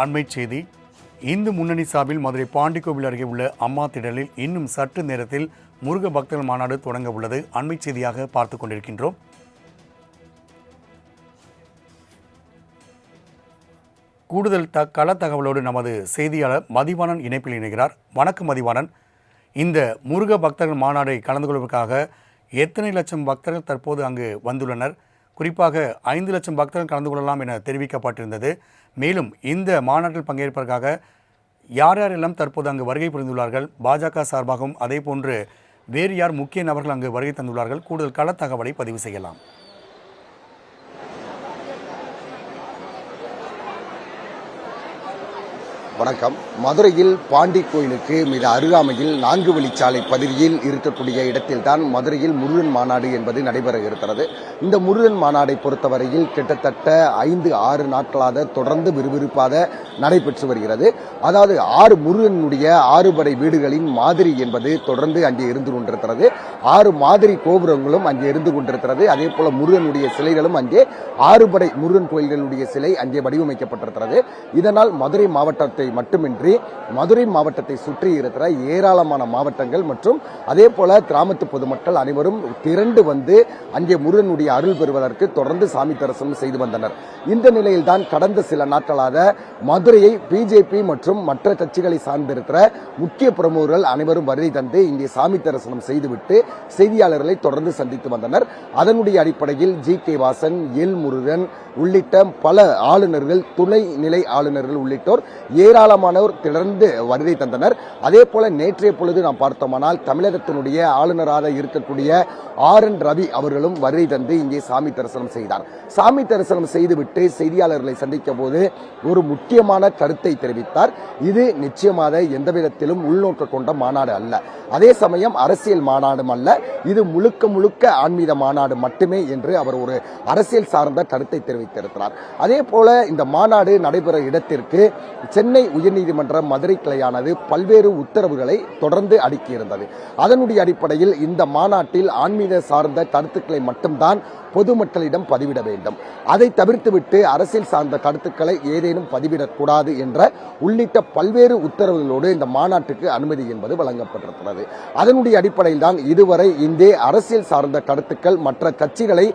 அண்மை செய்தி. இந்து முன்னணி சார்பில் மதுரை பாண்டிக்கோவில் அருகே உள்ள அம்மா திடலில் இன்னும் சற்று நேரத்தில் முருக பக்தர்கள் மாநாடு தொடங்க உள்ளது. அண்மை செய்தியாக பார்த்து கொண்டிருக்கின்றோம். கூடுதல் த கள தகவலோடு நமது செய்தியாளர் மதிவாணன் இணைப்பில் இணைகிறார். வணக்கம் மதிவாணன். இந்த முருக பக்தர்கள் மாநாடை கலந்து கொள்வதற்காக எத்தனை லட்சம் பக்தர்கள் தற்போது அங்கு வந்துள்ளனர்? குறிப்பாக ஐந்து லட்சம் பக்தர்கள் கலந்து கொள்ளலாம் என தெரிவிக்கப்பட்டிருந்தது. மேலும் இந்த மாநாட்டில் பங்கேற்பதற்காக யார் யாரெல்லாம் தற்போது அங்கு வருகை புரிந்துள்ளார்கள்? பாஜக சார்பாகவும் அதே போன்று வேறு யார் முக்கிய நபர்கள் அங்கு வருகை தந்துள்ளார்கள்? கூடுதல் கள தகவலை பதிவு செய்யலாம். வணக்கம். மதுரையில் பாண்டி கோயிலுக்கு மிக அருகாமையில் நான்கு வழிச்சாலை பகுதியில் இருக்கக்கூடிய இடத்தில்தான் மதுரையில் முருகன் மாநாடு என்பது நடைபெற இருக்கிறது. இந்த முருகன் மாநாடை பொறுத்தவரையில் கிட்டத்தட்ட ஐந்து ஆறு நாட்களாக தொடர்ந்து விறுவிறுப்பாக நடைபெற்று வருகிறது. அதாவது ஆறு முருகனுடைய ஆறு படை வீடுகளின் மாதிரி என்பது தொடர்ந்து அங்கே இருந்து கொண்டிருக்கிறது. ஆறு மாதிரி கோபுரங்களும் அங்கே இருந்து கொண்டிருக்கிறது. அதே போல முருகனுடைய சிலைகளும் அங்கே ஆறு படை முருகன் கோயில்களுடைய சிலை அங்கே வடிவமைக்கப்பட்டிருக்கிறது. இதனால் மதுரை மாவட்டத்தை மட்டுமின்றி மதுரை மாவட்டத்தை சுற்றி இருக்கிற ஏராளமான மாவட்டங்கள் மற்றும் அதே போல கிராமத்து பொதுமக்கள் அனைவரும் திரண்டு வந்து அங்கே முருகனுடைய அருள் பெறுவதற்கு தொடர்ந்து சாமி தரிசனம் செய்து வந்தனர். இந்த நிலையில்தான் கடந்த சில நாட்களாக மதுரையை பிஜேபி மற்றும் மற்ற கட்சிகளை சார்ந்திருக்கிற முக்கிய பிரமுகர்கள் அனைவரும் வருகை தந்து இங்கே சாமி தரிசனம் செய்துவிட்டு செய்தியாளர்களை தொடர்ந்து சந்தித்து வந்தனர். அதனுடைய அடிப்படையில் G K Vasan L Murugan உள்ளிட்ட பல ஆளுநர்கள் துணை நிலை ஆளுநர்கள் உள்ளிட்டோர் ஏராளமானோர் தொடர்ந்து வருகை தந்தனர். அதே போல நேற்றைய பொழுது நாம் பார்த்தோமானால் தமிழகத்தினுடைய ஆளுநராக இருக்கக்கூடிய ஆர் என் ரவி அவர்களும் வருகை தந்து இங்கே சாமி தரிசனம் செய்தார். சாமி தரிசனம் செய்துவிட்டு செய்தியாளர்களை சந்திக்க போது ஒரு முக்கியமான கருத்தை தெரிவித்தார். இது நிச்சயமாக எந்த விதத்திலும் உள்நோக்க கொண்ட மாநாடு அல்ல. அதே சமயம் அரசியல் மாநாடும் அல்ல. இது முழுக்க முழுக்க ஆன்மீக மாநாடு மட்டுமே என்று அவர் ஒரு அரசியல் சார்ந்த கருத்தை தெரிவித்திருக்கிறார். அதே போல இந்த மாநாடு நடைபெற இடத்திற்கு சென்னை உயர்நீதிமன்ற மதுரை கிளையானது பல்வேறு உத்தரவுகளை தொடர்ந்து அடுக்கியிருந்தது. அதனுடைய அடிப்படையில் இந்த மாநாட்டில் ஆன்மீக சார்ந்த கருத்துக்களை மட்டும்தான் பொதுமக்களிடம் பதிவிட வேண்டும். அதை தவிர்த்துவிட்டு அரசியல் சார்ந்த கருத்துக்களை ஏதேனும் பதிவிடக்கூடாது என்ற உள்ளிட்ட பல்வேறு உத்தரவுகளோடு இந்த மாநாட்டுக்கு அனுமதி என்பது வழங்கப்பட்டிருக்கிறது. அதனுடைய அடிப்படையில் தான் இதுவரை இந்திய அரசியல் சார்ந்த கருத்துக்கள் மற்ற கட்சிகளை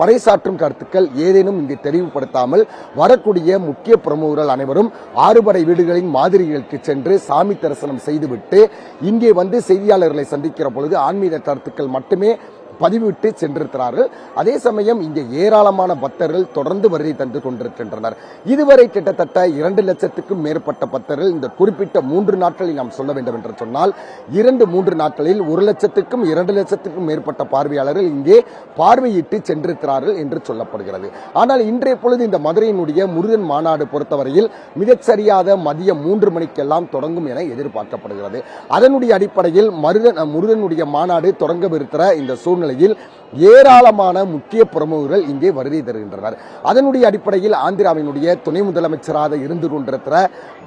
பறைசாற்றும் கருத்துக்கள் ஏதேனும் இங்கு தெரிவுபடுத்தாமல் வரக்கூடிய முக்கிய பிரமுகர்கள் அனைவரும் ஆறுபடை வீடுகளின் மாதிரிகளுக்கு சென்று சாமி தரிசனம் செய்துவிட்டு இங்கே வந்து செய்தியாளர்களை சந்திக்கிற பொழுது ஆன்மீக கருத்துக்கள் மட்டுமே பதிவிட்டு சென்றிருக்கிறார்கள் அதே சமயம் இங்கே ஏராளமான பக்தர்கள் தொடர்ந்து வருகை தந்து கொண்டிருக்கின்றனர். இதுவரை கிட்டத்தட்ட இரண்டு லட்சத்துக்கும் மேற்பட்ட பக்தர்கள் இந்த குறிப்பிட்ட மூன்று நாட்களில் நாம் சொல்ல வேண்டும் என்று சொன்னால் இரண்டு மூன்று நாட்களில் ஒரு லட்சத்துக்கும் இரண்டு லட்சத்துக்கும் மேற்பட்ட பார்வையாளர்கள் இங்கே பார்வையிட்டு சென்றிருக்கிறார்கள் என்று சொல்லப்படுகிறது. ஆனால் இன்றைய பொழுது இந்த மதுரையினுடைய முருகன் மாநாடு பொறுத்தவரையில் மிகச்சரியாத மதியம் மூன்று மணிக்கெல்லாம் தொடங்கும் என எதிர்பார்க்கப்படுகிறது. அதனுடைய அடிப்படையில் மருகன் முருகனுடைய மாநாடு தொடங்கவிருக்கிற இந்த சூழ்நிலை சூழ்நிலையில் ஏராளமான முக்கிய பிரமுகர்கள் இங்கே வருகை தருகின்றனர். அதனுடைய அடிப்படையில் ஆந்திராவினுடைய துணை முதலமைச்சராக இருந்து கொண்டிருக்கிற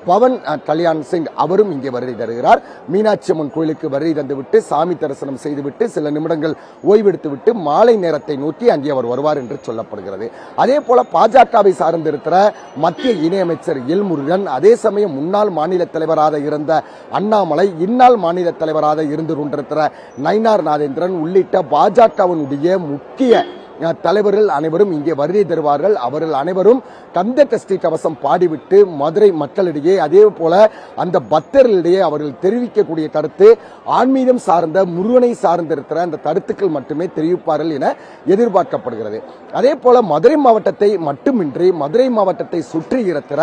பவன் கல்யாண் சிங் அவரும் இங்கே வருகை தருகிறார். மீனாட்சி அம்மன் கோயிலுக்கு வருகை தந்துவிட்டு சாமி தரிசனம் செய்துவிட்டு சில நிமிடங்கள் ஓய்வெடுத்துவிட்டு மாலை நேரத்தை நோக்கி அங்கே அவர் வருவார் என்று சொல்லப்படுகிறது. அதே போல பாஜகவை சார்ந்திருக்கிற மத்திய இணையமைச்சர் எல் முருகன் அதே சமயம் முன்னாள் மாநில தலைவராக இருந்த அண்ணாமலை இந்நாள் மாநில தலைவராக இருந்து கொண்டிருக்கிற நயினார் நாதேந்திரன் உள்ளிட்ட பாஜகவினுடைய முக்கிய தலைவர்கள் அனைவரும் இங்கே வருகை தருவார்கள். அவர்கள் அனைவரும் கந்த கஷ்டி கவசம் பாடிவிட்டு மதுரை மக்களிடையே அதே போல அந்த பக்தர்களிடையே அவர்கள் தெரிவிக்கக்கூடிய கருத்து ஆன்மீகம் சார்ந்த முருகனை சார்ந்திருக்கிற அந்த கருத்துக்கள் மட்டுமே தெரிவிப்பார்கள் என எதிர்பார்க்கப்படுகிறது. அதே போல மதுரை மாவட்டத்தை மட்டுமின்றி மதுரை மாவட்டத்தை சுற்றி இருக்கிற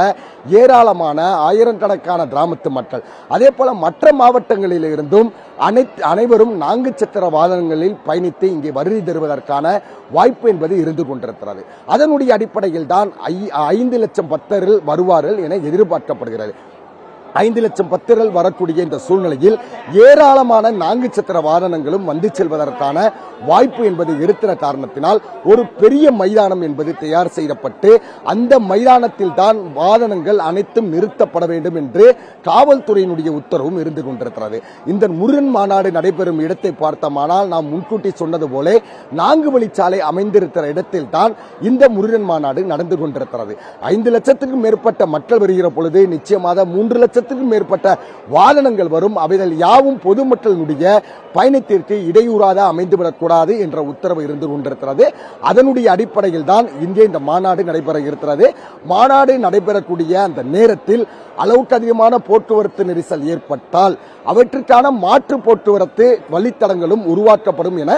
ஏராளமான ஆயிரக்கணக்கான கிராமத்து மக்கள் அதே போல மற்ற மாவட்டங்களில் இருந்தும் அனைத்து அனைவரும் நான்கு சக்கர வாகனங்களில் பயணித்து இங்கே வருகை தருவதற்கான வாய்ப்பு என்பது இருந்து கொண்டிருக்கிறது. அதனுடைய அடிப்படையில் தான் ஐ- ஐந்து லட்சம் பக்தர்கள் வருவார்கள் என எதிர்பார்க்கப்படுகிறது. ஐந்து லட்சம் பக்தர்கள் வரக்கூடிய இந்த சூழ்நிலையில் ஏராளமான நான்கு சக்கர வாகனங்களும் வந்து செல்வதற்கான வாய்ப்பு என்பது இருக்கிற காரணத்தினால் ஒரு பெரிய மைதானம் என்பது தயார் செய்யப்பட்டு அந்த மைதானத்தில் தான் வாகனங்கள் அனைத்தும் நிறுத்தப்பட வேண்டும் என்று காவல்துறையினுடைய உத்தரவும் இருந்து கொண்டிருக்கிறது. இந்த முருகன் மாநாடு நடைபெறும் இடத்தை பார்த்தோமானால் நாம் முன்கூட்டி சொன்னது போல நான்கு வழிச்சாலை அமைந்திருக்கிற இடத்தில் தான் இந்த முருகன் மாநாடு நடந்து கொண்டிருக்கிறது. ஐந்து லட்சத்துக்கும் மேற்பட்ட மக்கள் வருகிற பொழுது நிச்சயமாக மூன்று லட்சம் லட்சத்துக்கும் மேற்பட்ட வாகனங்கள் வரும். அவைகள் யாவும் பொதுமக்களினுடைய பயணத்திற்கு இடையூறாக அமைந்துவிடக்கூடாது என்ற உத்தரவு இருந்து கொண்டிருக்கிறது. அதனுடைய அடிப்படையில் தான் இங்கே இந்த மாநாடு நடைபெற இருக்கிறது. மாநாடு நடைபெறக்கூடிய அந்த நேரத்தில் அளவுக்கு அதிகமான போக்குவரத்து நெரிசல் ஏற்பட்டால் அவற்றுக்கான மாற்று போக்குவரத்து வழித்தடங்களும் உருவாக்கப்படும் என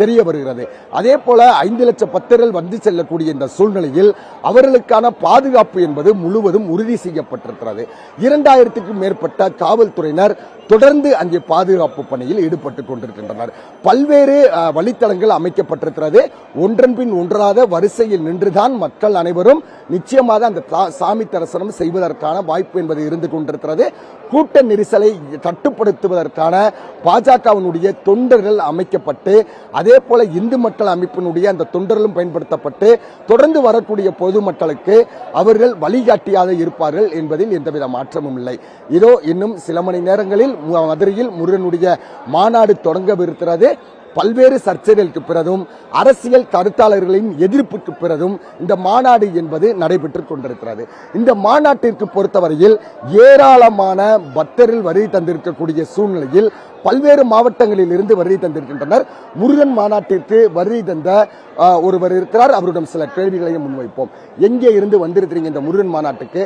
தெரிய வருகிறது. அதே போல ஐந்து லட்சம் பக்தர்கள் வந்து செல்லக்கூடிய இந்த சூழ்நிலையில் அவர்களுக்கான பாதுகாப்பு என்பது முழுவதும் உறுதி செய்யப்பட்டிருக்கிறது. இரண்டாயிரத்துக்கும் மேற்பட்ட காவல்துறையினர் தொடர்ந்து அங்கே பாதுகாப்பு பணியில் ஈடுபட்டுக் கொண்டிருக்கின்றனர். பல்வேறு வழித்தடங்கள் அமைக்கப்பட்டிருக்கிறது. ஒன்றன் பின் ஒன்றாக வரிசையில் நின்றுதான் மக்கள் அனைவரும் நிச்சயமாக அந்த சாமி தரிசனம் செய்வதற்கான வாய்ப்பு என்பது இருந்து கொண்டிருக்கிறது. கூட்ட நெரிசலை கட்டுப்படுத்துவதற்கான பாஜகவினுடைய தொண்டர்கள் அமைக்கப்பட்டு அதே அதே போல இந்து மக்கள் அமைப்பினுடைய அந்த தொண்டர்களும் பயன்படுத்தப்பட்டு தொடர்ந்து வரக்கூடிய பொதுமக்களுக்கு அவர்கள் வழிகாட்டியாக இருப்பார்கள் என்பதில் எந்தவித மாற்றமும் இல்லை. இதோ இன்னும் சில மணி நேரங்களில் மதுரையில் முருகனுடைய மாநாடு தொடங்கவிருக்கிறது. பல்வேறு சர்ச்சைகளுக்கு பிறகும் அரசியல் கருத்தாளர்களின் எதிர்ப்புக்கு பிறகும் இந்த மாநாடு என்பது நடைபெற்று கொண்டிருக்கிறது. இந்த மாநாட்டிற்கு பொறுத்தவரையில் ஏராளமான பக்தர்கள் வருகை தந்திருக்கக்கூடிய சூழ்நிலையில் பல்வேறு மாவட்டங்களில் இருந்து வருகை தந்திருக்கின்றனர். முருகன் மாநாட்டிற்கு வருகை தந்த ஒருவர் இருக்கிறார். அவரிடம் சில கேள்விகளையும் முன்வைப்போம். எங்கே இருந்து வந்திருக்கிறீங்க இந்த முருகன் மாநாட்டுக்கு?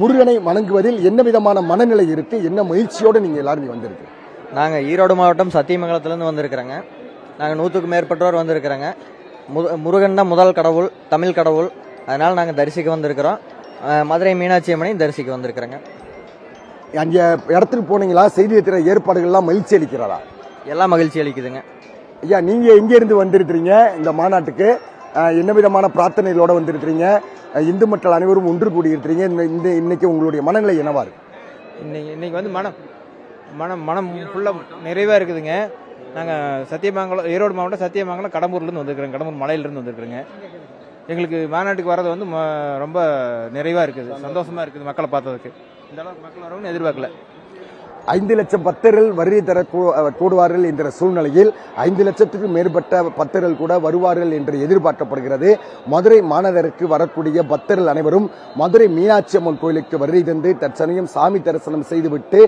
முருகனை வணங்குவதில் என்ன விதமான மனநிலை இருக்கு? என்ன மகிழ்ச்சியோடு நீங்க எல்லாரும் வந்திருக்கு நாங்கள் ஈரோடு மாவட்டம் சத்தியமங்கலத்துலேருந்து வந்திருக்கிறேங்க. நாங்கள் நூற்றுக்கும் மேற்பட்டோர் வந்திருக்கிறோங்க. மு முருகன் தான் முதல் கடவுள் தமிழ் கடவுள். அதனால் நாங்கள் தரிசிக்க வந்திருக்கிறோம். மதுரை மீனாட்சி அம்மனையும் தரிசிக்க வந்திருக்கிறோங்க. அங்க இடத்துக்கு போனீங்களா? செய்தி திற ஏற்பாடுகள்லாம் மகிழ்ச்சி அளிக்கிறதா? எல்லாம் மகிழ்ச்சி அளிக்குதுங்க. ஐயா நீங்க எங்க இருந்து வந்திருக்கிறீங்க? இந்த மாநாட்டுக்கு. என்ன விதமான பிரார்த்தனைகளோட வந்திருக்கிறீங்க? இந்து மக்கள் அனைவரும் ஒன்று கூடி இருக்கிறீங்க இந்த- இந்த இன்னைக்கு உங்களுடைய மனநிலை என்னவா இருக்கு? இன்னைக்கு இன்னைக்கு வந்து மனம் மனம் மனம் ஃபுல்லாக நிறைவாக இருக்குதுங்க. நாங்கள் சத்தியமங்கலம் ஈரோடு மாவட்டம் சத்தியமங்கலம் கடம்பூர்லேருந்து வந்திருக்கிறோங்க. கடம்பூர் மலையிலேருந்து வந்திருக்கிறோங்க. எங்களுக்கு மாநாட்டுக்கு வர்றது வந்து ரொம்ப நிறைவாக இருக்குது. சந்தோஷமாக இருக்குது மக்களை பார்த்ததுக்கு. இந்த அளவுக்கு மக்கள் வரவுன்னு எதிர்பார்க்கல. ஐந்து லட்சம் பக்தர்கள் வருகை தர கூடுவார்கள் என்ற சூழ்நிலையில் ஐந்து லட்சத்துக்கும் மேற்பட்ட பக்தர்கள் கூட வருவார்கள் என்று எதிர்பார்க்கப்படுகிறது. மதுரை மாநகருக்கு வரக்கூடிய பக்தர்கள் அனைவரும் மதுரை மீனாட்சி அம்மன் கோயிலுக்கு வருகை தந்து தற்சமயம் சாமி தரிசனம் செய்துவிட்டு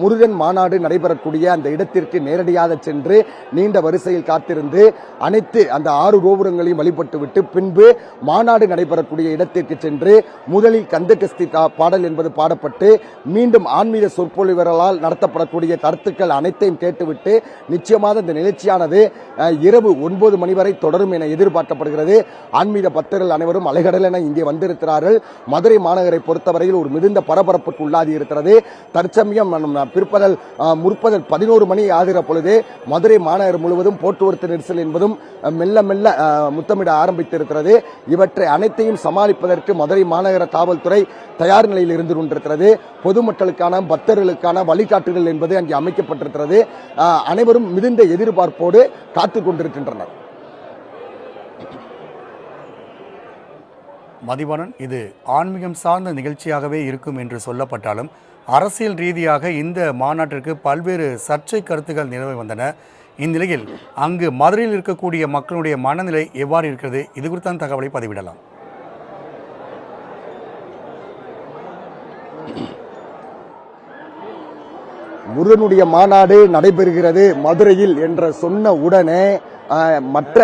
முருகன் மாநாடு நடைபெறக்கூடிய அந்த இடத்திற்கு நேரடியாக சென்று நீண்ட வரிசையில் காத்திருந்து அனைத்து அந்த ஆறு கோபுரங்களையும் வழிபட்டுவிட்டு பின்பு மாநாடு நடைபெறக்கூடிய இடத்திற்கு சென்று முதலில் கந்தகஸ்தி பாடல் என்பது பாடப்பட்டு மீண்டும் ஆன்மீக அவர்களால் நடத்தப்படக்கூடிய கருத்துக்கள் அனைத்தையும் கேட்டுவிட்டு நிச்சயமாக இந்த நிகழ்ச்சியானது இரவு ஒன்பது மணி வரை தொடரும் என எதிர்பார்க்கப்படுகிறது. ஆன்மீக பக்தர்கள் அனைவரும் அலைகடல் என இங்கே வந்திருக்கிறார்கள். மதுரை மாநகரை பொறுத்தவரையில் ஒரு மிகுந்த பரபரப்புக்கு உள்ளாகி இருக்கிறது. தற்சமயம் பிற்பதல் பிற்பகல் முற்பகல் பதினோரு மணி ஆகிற பொழுது மதுரை மாநகர் முழுவதும் போக்குவரத்து நெரிசல் என்பதும் மெல்ல மெல்ல முத்தமிட ஆரம்பித்திருக்கிறது. இவற்றை அனைத்தையும் சமாளிப்பதற்கு மதுரை மாநகர காவல்துறை தயார் நிலையில் இருந்து கொண்டிருக்கிறது. பொதுமக்களுக்கான பக்தர்களுக்கான வழிகாட்டுதல் என்பது அங்கே அமைக்கப்பட்டிருக்கிறது. அஹ், அனைவரும் மிகுந்த எதிர்பார்ப்போடு காத்துக் கொண்டிருக்கின்றனர். மதிவாணன் இது ஆன்மீகம் சார்ந்த நிகழ்ச்சியாகவே இருக்கும் என்று சொல்லப்பட்டாலும் அரசியல் ரீதியாக இந்த மாநாட்டிற்கு பல்வேறு சர்ச்சை கருத்துக்கள் நிலவி வந்தன. இந்நிலையில் அங்கு மதுரையில் இருக்கக்கூடிய மக்களுடைய மனநிலை எவ்வாறு இருக்கிறது? இது குறித்தான தகவலை பதிவிடலாம். முருகனுடைய மாநாடு நடைபெறுகிறது மதுரையில் என்ற சொன்ன உடனே மற்ற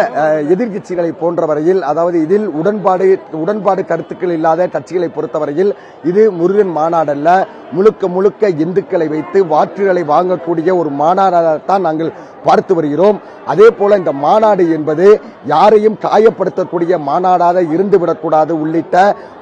எதிர்கட்சிகளை போன்றவரையில் அதாவது இதில் உடன்பாடு உடன்பாடு கருத்துக்கள் இல்லாத கட்சிகளை பொறுத்தவரையில் இது முருகன் மாநாடல்ல. முழுக்க முழுக்க இந்துக்களை வைத்து வாக்குகளை வாங்கக்கூடிய ஒரு மாநாடாகத்தான் நாங்கள் பார்த்து வருகிறோம். அதே போல இந்த மாநாடு என்பது யாரையும் காயப்படுத்தக்கூடிய மாநாடாக இருந்துவிடக்கூடாது உள்ளிட்ட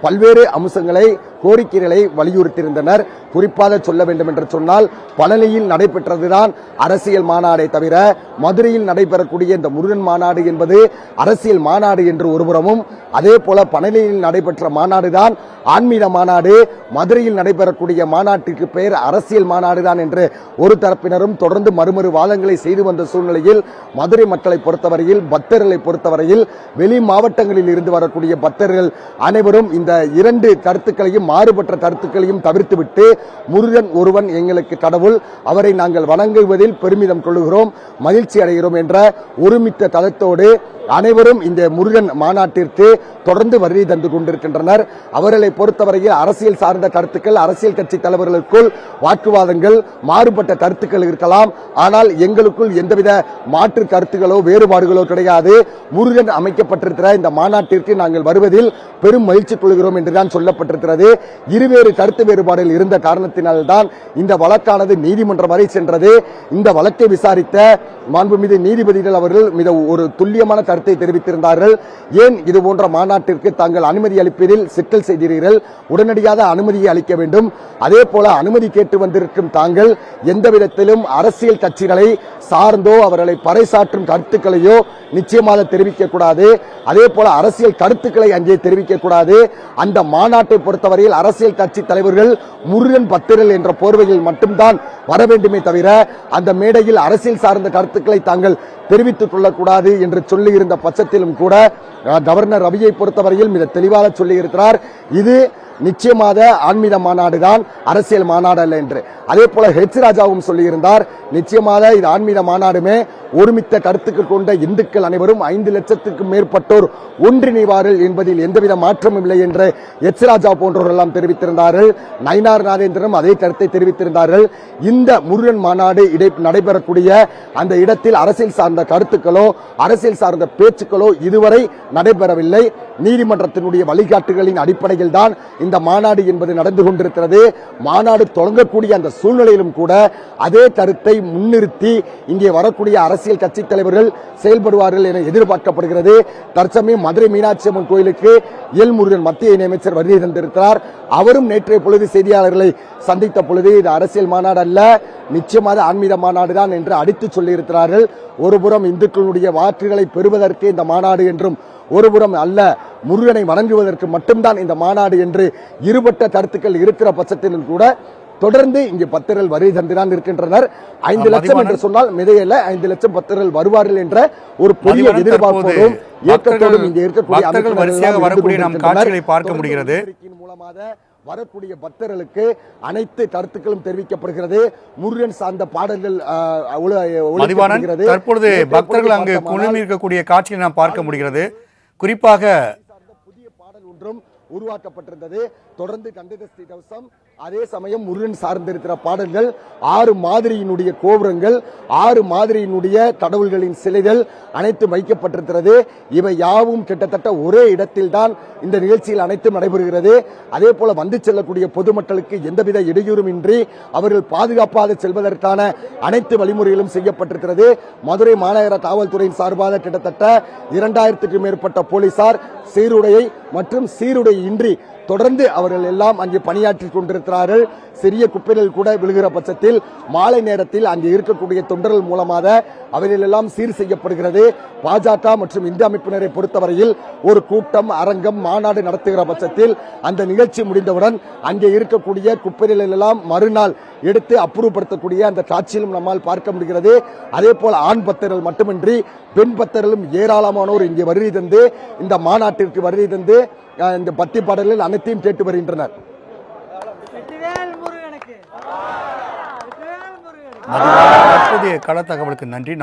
பல்வேறு அம்சங்களை கோரிக்கைகளை வலியுறுத்தியிருந்தனர். குறிப்பாக சொல்ல வேண்டும் என்று சொன்னால் பழனியில் நடைபெற்றதுதான் அரசியல் மாநாடை தவிர மதுரையில் நடைபெறக்கூடிய இந்த முருகன் மாநாடு என்பது அரசியல் மாநாடு என்று ஒருபுறமும் அதே போல பழனியில் நடைபெற்ற மாநாடுதான் ஆன்மீக மாநாடு மதுரையில் நடைபெறக்கூடிய மாநாட்டிற்கு பெயர் அரசியல் மாநாடுதான் என்று ஒரு தரப்பினரும் தொடர்ந்து மறுமறு வாதங்களை செய்து வந்த சூழ்நிலையில் மதுரை மக்களை பொறுத்தவரையில் பக்தர்களை பொறுத்தவரையில் வெளி மாவட்டங்களில் இருந்து வரக்கூடிய பக்தர்கள் அனைவரும் இந்த இரண்டு கருத்துக்களையும் மாறுபட்ட கருத்துக்களையும் தவிர்த்துவிட்டு முருகன் ஒருவன் எங்களுக்கு கடவுள் அவரை நாங்கள் வணங்குவதில் பெருமிதம் கொள்கிறோம் மகிழ்ச்சி அடைகிறோம் என்ற ஒருமித்த தளத்தோடு அனைவரும் இந்த முருகன் மாநாட்டிற்கு தொடர்ந்து வருகை தந்து கொண்டிருக்கின்றனர். அவர்களை பொறுத்தவரையில் அரசியல் சார்ந்த கருத்துக்கள் அரசியல் கட்சி தலைவர்களுக்குள் வாக்குவாதங்கள் மாறுபட்ட கருத்துக்கள் இருக்கலாம். ஆனால் எங்களுக்குள் எந்தவித மாற்று கருத்துகளோ வேறுபாடுகளோ கிடையாது. முருகன் அமைக்கப்பட்டிருக்கிற இந்த மாநாட்டிற்கு நாங்கள் வருவதில் பெரும் மகிழ்ச்சி கொள்கிறோம் என்றுதான் சொல்லப்பட்டிருக்கிறது. இருவேறு கருத்து வேறுபாடுகள் இருந்த காரணத்தினால்தான் இந்த வழக்கானது நீதிமன்றம் வரை சென்றது. இந்த வழக்கை விசாரித்த மாண்புமிகு நீதிபதிகள் அவர்கள் மிக ஒரு துல்லியமான கருத்தை தெரிவித்திருந்தார்கள். ஏன் இதுபோன்ற மாநாட்டிற்கு தாங்கள் அனுமதி அளிப்பதில் சிக்கல் செய்கிறீர்கள் உடனடியாக அனுமதியை அளிக்க வேண்டும். அதே போல அனுமதி கேட்டு வந்திருக்கும் தாங்கள் எந்த விதத்திலும் அரசியல் கட்சிகளை சார்ந்தோ அவர்களை பறைசாற்றும் கருத்துக்களையோ நிச்சயமாக தெரிவிக்கக்கூடாது. அதே போல அரசியல் கருத்துக்களை அங்கே தெரிவிக்கக்கூடாது. அந்த மாநாட்டை பொறுத்தவரையில் அரசியல் கட்சி தலைவர்கள் முருகன் பத்திரல் என்ற போர்வையில் மட்டும்தான் வர வேண்டுமே தவிர அந்த மேடையில் அரசியல் சார்ந்த கருத்துக்களை தாங்கள் தெரிவித்துக் கொள்ளக்கூடாது என்று சொல்லி இருந்த பட்சத்திலும் கூட கவர்னர் ரவியை பொறுத்தவரையில் மிக தெளிவாக சொல்லியிருக்கிறார். இது நிச்சயமாக ஆன்மீக மாநாடு தான் அரசியல் மாநாடு அல்ல என்று. அதே போல ஹெச் ராஜாவும் சொல்லியிருந்தார் நிச்சயமாக இது ஆன்மீக மாநாடுமே ஒருமித்த கருத்துக்கு கொண்ட இந்துக்கள் அனைவரும் ஐந்து லட்சத்துக்கும் மேற்பட்டோர் ஒன்றிணைவார்கள் என்பதில் எந்தவித மாற்றமும் இல்லை என்று எச் ராஜா போன்றோர் எல்லாம் தெரிவித்திருந்தார்கள். நயினார் நாகேந்திரனும் அதே கருத்தை தெரிவித்திருந்தார்கள். இந்த முருகன் மாநாடு இடை நடைபெறக்கூடிய அந்த இடத்தில் அரசியல் சார்ந்த கருத்துக்களோ அரசியல் சார்ந்த பேச்சுக்களோ இதுவரை நடைபெறவில்லை. நீதிமன்றத்தினுடைய வழிகாட்டுகளின் அடிப்படையில் தான் இந்த மாநாடு என்பது நடந்து கொண்டிருக்கிறது. மாநாடு தொடங்கக்கூடிய அந்த சூழ்நிலையிலும் கூட அதே கருத்தை முன்னிறுத்தி இங்கே வரக்கூடிய அரசியல் கட்சி தலைவர்கள் செயல்படுவார்கள் என எதிர்பார்க்கப்படுகிறது. தற்சமயம் மதுரை மீனாட்சி அம்மன் கோயிலுக்கு எல் முருகன் மத்திய இணையமைச்சர் வருகை தந்திருக்கிறார். அவரும் நேற்றைய பொழுது செய்தியாளர்களை சந்தித்த பொழுது இது அரசியல் மாநாடு அல்ல நிச்சயமாக ஆன்மீக மாநாடு தான் என்று அடித்து சொல்லியிருக்கிறார்கள். ஒருபுறம் இந்துக்களுடைய வாக்குகளை பெறுவதற்கு இந்த மாநாடு என்றும் ஒருபுறம் அல்ல முருகனை வணங்குவதற்கு மட்டும்தான் இந்த மாநாடு என்று இருபட்ட கருத்துக்கள் இருக்கிற பட்சத்திலும் கூட தொடர்ந்து இங்கே பக்தர்கள் வருகை தந்துதான் இருக்கின்றனர் ஐந்து லட்சம். என்று சொன்னால் மிதையல்ல ஐந்து லட்சம் பக்தர்கள் வருவார்கள் என்ற ஒரு பெரிய மதிவாணன் எதிர்பார்ப்போடும் தற்போது ஏக்கத்தோடும் இங்கே இருக்கக்கூடிய வரிசையாக வரக்கூடிய நாம். காட்சிகளை பார்க்க முடிகிறது. மூலமாக வரக்கூடிய பக்தர்களுக்கு அனைத்து கருத்துக்களும் தெரிவிக்கப்படுகிறது முருகன் சார்ந்த பாடல்கள். தற்பொழுது பக்தர்கள் அங்கு குழுமி இருக்கக்கூடிய காட்சியை நாம் பார்க்க முடிகிறது குறிப்பாக சார்ந்த புதிய பாடல் ஒன்றும் உருவாக்கப்பட்டிருந்தது. தொடர்ந்து கண்டதஸ்தி கவசம் அதே சமயம் முருகன் சார்ந்திருக்கிற பாடல்கள் ஆறு மாதிரியினுடைய கோபுரங்கள் ஆறு மாதிரியினுடைய கடவுள்களின் சிலைகள் அனைத்து வைக்கப்பட்டிருக்கிறது. இவை யாவும் கிட்டத்தட்ட ஒரே இடத்தில் தான் இந்த நிகழ்ச்சியில் அனைத்தும் நடைபெறுகிறது. அதே போல வந்து செல்லக்கூடிய பொதுமக்களுக்கு எந்தவித இடையூறும் இன்றி அவர்கள் பாதுகாப்பாக செல்வதற்கான அனைத்து வழிமுறைகளும் செய்யப்பட்டிருக்கிறது. மதுரை மாநகர காவல்துறையின் சார்பாக கிட்டத்தட்ட இரண்டாயிரத்துக்கும் மேற்பட்ட போலீசார் சீருடையை மற்றும் சீருடை இன்றி தொடர்ந்து அவர்கள் எல்லாம் அங்கே பணியாற்றி கொண்டிருக்கிறார்கள். சிறிய குப்பைகள் கூட விழுகிற பட்சத்தில் மாலை நேரத்தில் அங்கே இருக்கக்கூடிய தொண்டர்கள் மூலமாக அவர்கள் எல்லாம் சீர் செய்யப்படுகிறது. பாஜக மற்றும் இந்து அமைப்பினரை பொறுத்தவரையில் ஒரு கூட்டம் அரங்கம் மாநாடு நடத்துகிற பட்சத்தில் அந்த நிகழ்ச்சி முடிந்தவுடன் அங்கே இருக்கக்கூடிய குப்பைகள் எல்லாம் மறுநாள் எடுத்து அப்புறப்படுத்தக்கூடிய அந்த காட்சியிலும் நம்மால் பார்க்க முடிகிறது. அதே போல் ஆண் பக்தர்கள் மட்டுமின்றி பெண் பக்தர்களும் ஏராளமானோர் இங்கே வருகை தந்து இந்த மாநாட்டிற்கு வருகை தந்து இந்த பக்தி பாடல்கள் அனைத்தையும் கேட்டு வருகின்றனர். கள தகவலுக்கு நன்றி.